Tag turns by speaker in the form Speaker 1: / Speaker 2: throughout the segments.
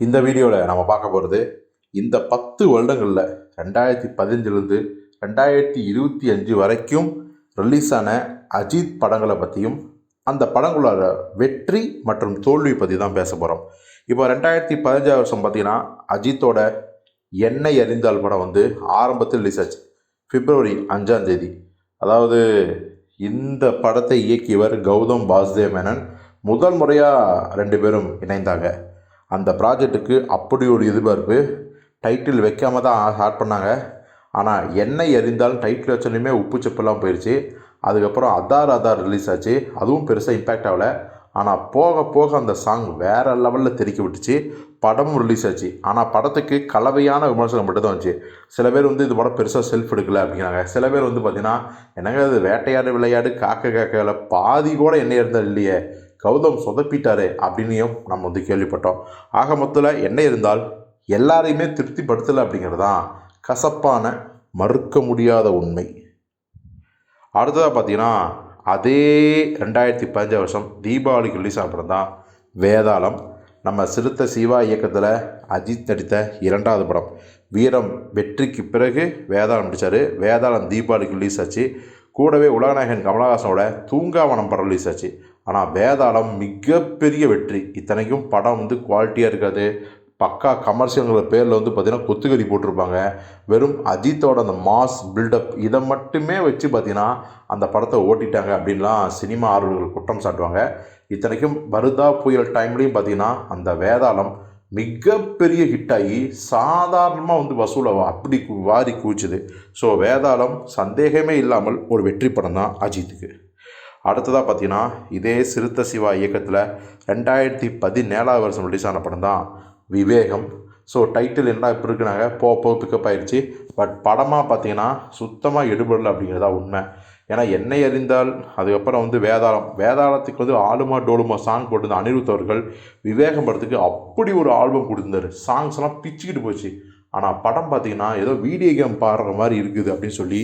Speaker 1: இந்த வீடியோவில் நம்ம பார்க்க போகிறது இந்த பத்து வருடங்களில் ரெண்டாயிரத்தி பதினஞ்சுலேருந்து ரெண்டாயிரத்தி இருபத்தி அஞ்சு வரைக்கும் ரிலீஸ் ஆன அஜித் படங்களை பற்றியும் அந்த படங்களோட வெற்றி மற்றும் தோல்வி பற்றி தான் பேச போகிறோம் இப்போ ரெண்டாயிரத்தி பதினஞ்சாவது வருஷம் பார்த்தீங்கன்னா அஜித்தோட எண்ணெய் அறிந்தால் படம் வந்து ஆரம்பத்தில் ரிலீஸ் ஆச்சு. பிப்ரவரி அஞ்சாம் தேதி. அதாவது இந்த படத்தை இயக்கியவர் கௌதம் வாசுதேவ் மேனன். முதல் முறையாக ரெண்டு பேரும் இணைந்தாங்க அந்த ப்ராஜெக்ட்டுக்கு அப்படி ஒரு எதிர்பார்ப்பு. டைட்டில் வைக்காம தான் ஸ்டார்ட் பண்ணாங்க. ஆனால் எண்ணெய் எரிந்தாலும் டைட்டில் வச்சாலுமே உப்பு செப்பெல்லாம் போயிடுச்சு அதுக்கப்புறம் அதார் அதார் ரிலீஸ் ஆச்சு. அதுவும் பெருசாக இம்பேக்ட் ஆகலை. ஆனால் போக போக அந்த சாங் வேறு லெவலில் தெறிக்க விட்டுச்சு. படமும் ரிலீஸ் ஆச்சு. ஆனால் படத்துக்கு கலவையான விமர்சனம் மட்டும் தான் வந்துச்சு. சில பேர் வந்து இது படம் பெருசாக செல்ஃப் எடுக்கலை அப்படிங்கிறாங்க. சில பேர் வந்து பார்த்திங்கன்னா என்னங்க அது வேட்டையாடு விளையாடு காக்க காக்கல பாதி கூட என்ன இருந்தால் இல்லையே. கௌதம் சொதப்பிட்டாரு அப்படின்னையும் நம்ம வந்து கேள்விப்பட்டோம். ஆக மொத்தத்தில் என்ன இருந்தால் எல்லாரையுமே திருப்திப்படுத்தலை அப்படிங்கிறது தான் கசப்பான மறுக்க முடியாத உண்மை. அடுத்ததாக பார்த்தீங்கன்னா அதே ரெண்டாயிரத்தி பதினஞ்சு வருஷம் தீபாவளிக்கு ரிலீஸ் ஆன தான் வேதாளம் நம்ம சிறுத்த சிவா இயக்கத்தில் அஜித் நடித்த இரண்டாவது படம். வீரம் வெற்றிக்கு பிறகு வேதாளம் நடித்தார் வேதாளம் தீபாவளிக்கு ரிலீஸ் ஆச்சு. கூடவே உலகநாயகன் கமலஹாசனோட தூங்காவனம் படம் ரிலீஸ் ஆச்சு. ஆனால் வேதாளம் மிகப்பெரிய வெற்றி. இத்தனைக்கும் படம் வந்து குவாலிட்டியாக இருக்காது பக்கா கமர்ஷியல்ங்கிற பேரில் வந்து பார்த்திங்கன்னா கொத்துக்கறி போட்டிருப்பாங்க. வெறும் அஜித்தோட அந்த மாஸ் பில்டப் இதை மட்டுமே வச்சு பார்த்திங்கன்னா அந்த படத்தை ஓட்டிட்டாங்க அப்படின்லாம் சினிமா ஆர்வலர்கள் குற்றம் சாட்டுவாங்க. இத்தனைக்கும் வருதா புயல் டைம்லேயும் பார்த்திங்கன்னா அந்த வேதாளம் மிகப்பெரிய ஹிட் ஆகி சாதாரணமாக வந்து வசூலை அப்படி வாரி குவிச்சுது. ஸோ வேதாளம் சந்தேகமே இல்லாமல் ஒரு வெற்றி படம் தான் அஜித்துக்கு. அடுத்ததாக பார்த்தீங்கன்னா இதே சிறுத்த சிவா இயக்கத்தில் ரெண்டாயிரத்தி பதினேழாவது வருஷம் ரிலீஸ் ஆன படம் தான் விவேகம். ஸோ டைட்டில் என்ன இப்போ இருக்குனாங்க போ போ பிக்கப் ஆகிடுச்சு பட் படமாக பார்த்தீங்கன்னா சுத்தமாக எடுபடலை அப்படிங்கிறதா உண்மை. ஏன்னா என்னை அறிந்தால் அதுக்கப்புறம் வந்து வேதாளம். வேதாளத்துக்கு வந்து ஆளுமா டோலுமா சாங் போட்டிருந்த அனிருத் அவர்கள். விவேகம் படத்துக்கு அப்படி ஒரு ஆல்பம் கொடுத்துருந்தார். சாங்ஸ் எல்லாம் பிச்சுக்கிட்டு போச்சு. ஆனால் படம் பார்த்திங்கன்னா ஏதோ வீடியோ கேம் பாடுற மாதிரி இருக்குது அப்படின்னு சொல்லி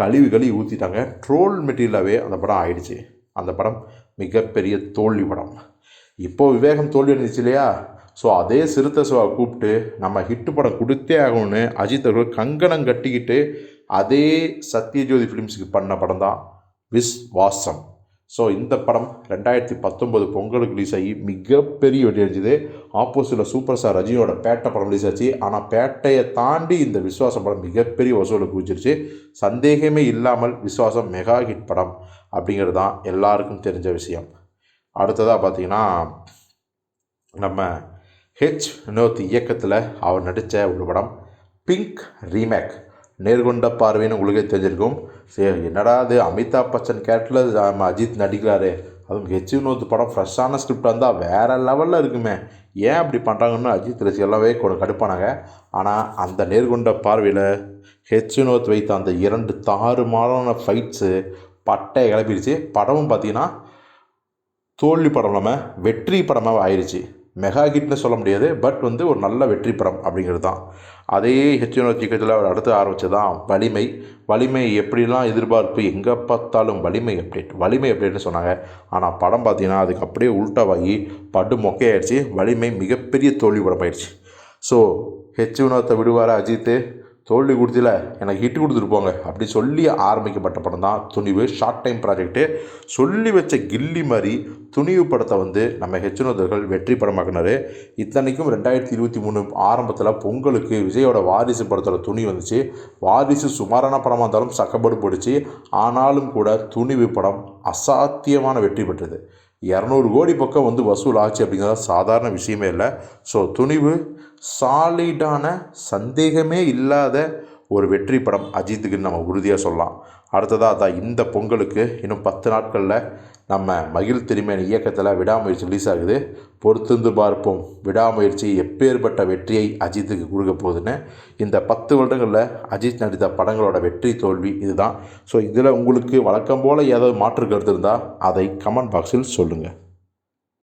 Speaker 1: கழிவு கழுவி ஊற்றிட்டாங்க ட்ரோல் மெட்டீரியலாகவே அந்த படம் ஆயிடுச்சு. அந்த படம் மிகப்பெரிய தோல்வி படம். இப்போது விவேகம் தோல்வி அடைஞ்சிச்சு இல்லையா? ஸோ அதே சிறுத்தை சிவா கூப்பிட்டு நம்ம ஹிட்டு படம் கொடுத்தே ஆகணும்னு அஜித் அவர்கள் கங்கணம் கட்டிக்கிட்டு அதே சத்யஜோதி ஃபிலிம்ஸுக்கு பண்ண படம் தான் விஸ்வாசம் ஸோ இந்த படம் ரெண்டாயிரத்தி பத்தொம்போது பொங்கலுக்கு ரிலீஸ் ஆகி மிகப்பெரிய வெற்றி அடைஞ்சுது. ஆப்போசிட்டில் சூப்பர் ஸ்டார் ரஜினியோட பேட்டை படம் ரிலீஸ் ஆச்சு. ஆனால் பேட்டையை தாண்டி இந்த விஸ்வாசம் படம் மிகப்பெரிய வசூலை குவிச்சிருச்சு. சந்தேகமே இல்லாமல் விஸ்வாசம் மெகா ஹிட் படம் அப்படிங்கிறது தான் எல்லாருக்கும் தெரிஞ்ச விஷயம். அடுத்ததாக பார்த்தீங்கன்னா நம்ம ஹெச் வினோத் இயக்கத்தில் அவர் நடித்த ஒரு படம் பிங்க் ரீமேக் நேர்கொண்ட பார்வைன்னு உங்களுக்கே தெரிஞ்சிருக்கும். சரி என்னடா அது அமிதாப் பச்சன் கேரக்டரில் நம்ம அஜித் நடிக்கிறாரு. அதுவும் ஹெச் வினோத் படம் ஃப்ரெஷ்ஷான ஸ்கிரிப்டாக இருந்தால் வேறு லெவலில் இருக்குமே. ஏன் அப்படி பண்ணுறாங்கன்னு அஜித் ரசிகர்லாவே கொஞ்சம் கடுப்பானாங்க. ஆனால் அந்த நேர்கொண்ட பார்வையில் ஹெச் வினோத் வைத்த அந்த இரண்டு தாறுமாறான ஃபைட்ஸு பட்டை கிளப்பிடுச்சு. படமும் பார்த்தீங்கன்னா தோல்வி படம் இல்லாமல் வெற்றி படமாக ஆயிடுச்சு மெகா ஹிட்னு சொல்ல முடியாது பட் வந்து ஒரு நல்ல வெற்றி படம் அப்படிங்கிறது தான். அதே ஹெச் சிக்கத்தில் அவர் அடுத்து ஆரம்பித்தது தான் வலிமை. வலிமை எப்படிலாம் எதிர்பார்ப்பு எங்கே பார்த்தாலும் வலிமை அப்டேட் வலிமை அப்டேட்னு சொன்னாங்க. ஆனால் படம் பார்த்தீங்கன்னா அதுக்கு அப்படியே உல்ட்டாவாகி படு மொக்கையாயிடுச்சு. வலிமை மிகப்பெரிய தோல்வி படம் ஆயிடுச்சு ஸோ ஹெச் வினோத்தை விடுவார் அஜித்து? தோல்வி கொடுத்தில எனக்கு ஹிட் கொடுத்துட்டு போங்க. அப்படி சொல்லி ஆரம்பிக்கப்பட்ட படம் தான் துணிவு. ஷார்ட் டைம் ப்ராஜெக்ட்டு சொல்லி வச்ச கில்லி மாதிரி துணிவு படத்தை வந்து நம்ம ஹெச்னோதர்கள் வெற்றி படமாக்குனாரு. இத்தனைக்கும் ரெண்டாயிரத்தி இருபத்தி மூணு ஆரம்பத்தில் பொங்கலுக்கு விஜயோட வாரிசு படத்தோட துணி வந்துச்சு. வாரிசு சுமாரான படமாக இருந்தாலும் சக்கப்பாடு போடுச்சு ஆனாலும் கூட துணிவு படம் அசாத்தியமான வெற்றி பெற்றது. இரநூறு கோடி பக்கம் வந்து வசூல் ஆச்சு அப்படிங்கிறது சாதாரண விஷயமே இல்லை. ஸோ துணிவு சாலிடான சந்தேகமே இல்லாத ஒரு வெற்றி படம் அஜித்துக்குன்னு நம்ம உறுதியாக சொல்லலாம். அடுத்ததாக அதான் இந்த பொங்கலுக்கு இன்னும் பத்து நாட்களில் நம்ம மகிழ் திருமேனி இயக்கத்தில் விடாமுயற்சி ரிலீஸ் ஆகுது. பொறுத்திருந்து பார்ப்போம். விடாமுயற்சி எப்பேற்பட்ட வெற்றியை அஜித்துக்கு கொடுக்க போகுதுன்னு. இந்த பத்து வருடங்களில் அஜித் நடித்த படங்களோட வெற்றி தோல்வி இதுதான். ஸோ இதில் உங்களுக்கு வழக்கம் போல் ஏதாவது மாற்று கருத்து இருந்தால் அதை கமெண்ட் பாக்ஸில் சொல்லுங்கள்